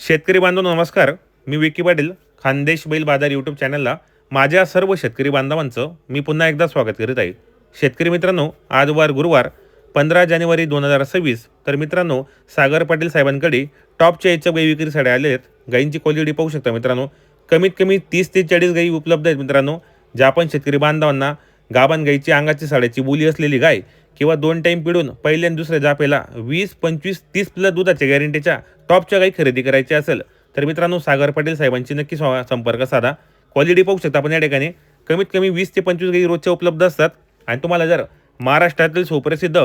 शेतकरी बांधव नमस्कार. मी विकी पाटील खानदेश बैल बाजार यूट्यूब चॅनलला. माझ्या सर्व शेतकरी बांधवांचं मी पुन्हा एकदा स्वागत करीत आहे. शेतकरी मित्रांनो आज वार गुरुवार पंधरा जानेवारी दोन हजार सव्वीस. तर मित्रांनो सागर पाटील साहेबांकडे टॉपच्या याच्या गाई विक्रीसाठी आले आहेत. गाईंची क्वालिटी पाहू शकता मित्रांनो. कमीत कमी तीस ते चाळीस गाई उपलब्ध आहेत मित्रांनो ज्या आपण शेतकरी बांधवांना गाभान गाईची अंगाची साड्याची बोली असलेली गाय किंवा दोन टाईम पिळून पहिल्या आणि दुसऱ्या जापेला वीस पंचवीस तीस प्लस दुधाच्या गॅरंटीच्या टॉपच्या गाई खरेदी करायची असेल तर मित्रांनो सागर पाटील साहेबांची नक्की संपर्क साधा. क्वालिटी पाहू शकता आपण या ठिकाणी. कमीत कमी वीस ते पंचवीस गाई रोजच्या उपलब्ध असतात. आणि तुम्हाला जर महाराष्ट्रातील सुप्रसिद्ध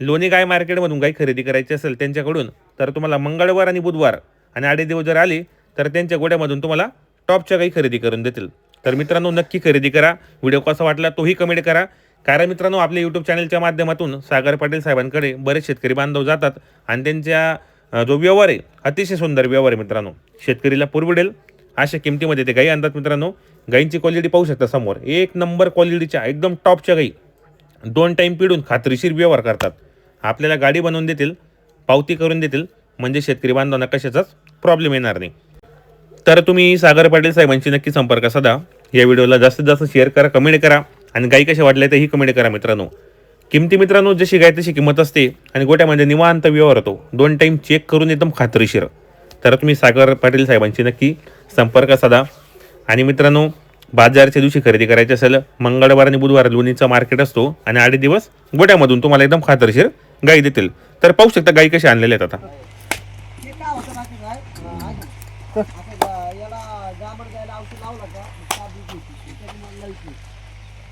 लोणी गाय मार्केटमधून गाई खरेदी करायची असेल त्यांच्याकडून तर तुम्हाला मंगळवार आणि बुधवार आणि आडे दिवस जर आले तर त्यांच्या गोड्यामधून तुम्हाला टॉपच्या गाई खरेदी करून देतील. तर मित्रांनो नक्की खरेदी करा. व्हिडिओ कसा वाटला तोही कमेंट करा. कारण मित्रांनो आपल्या यूट्यूब चॅनलच्या माध्यमातून सागर पाटील साहेबांकडे बरेच शेतकरी बांधव जातात आणि त्यांच्या जो व्यवहार आहे अतिशय सुंदर व्यवहार आहे मित्रांनो. शेतकरीला पुरवडेल अशा किमतीमध्ये ते गाई आणतात मित्रांनो. गाईंची क्वालिटी पाहू शकता समोर. एक नंबर क्वालिटीच्या एकदम टॉपच्या गाई. दोन टाईम पिढून खात्रीशीर व्यवहार करतात. आपल्याला गाडी बनवून देतील पावती करून देतील म्हणजे शेतकरी बांधवांना कशाचाच प्रॉब्लेम येणार नाही. तर तुम्ही सागर पाटील साहेबांशी नक्की संपर्क साधा. या व्हिडिओला जास्तीत जास्त शेअर करा कमेंट करा. आणि गाई कशा वाटल्या तेही कमेंट करा मित्रांनो. किमती मित्रांनो जशी गाय तशी किंमत असते आणि गोट्यामध्ये निवांत व्यवहार होतो. दोन टाईम चेक करून एकदम खात्रीशीर. तर तुम्ही सागर पाटील साहेबांशी नक्की संपर्क साधा. आणि मित्रांनो बाजारच्या दिवशी खरेदी करायची असेल मंगळवार आणि बुधवार लोणीचा मार्केट असतो आणि आठ दिवस गोट्यामधून तुम्हाला एकदम खात्रीशीर गाई देतील. तर पाहू शकता गाई कशा आणलेल्या आहेत आता.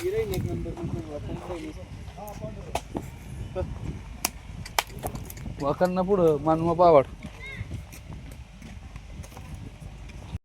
हिराईन एक नंबर वाकांना पुढं मानवा पावाड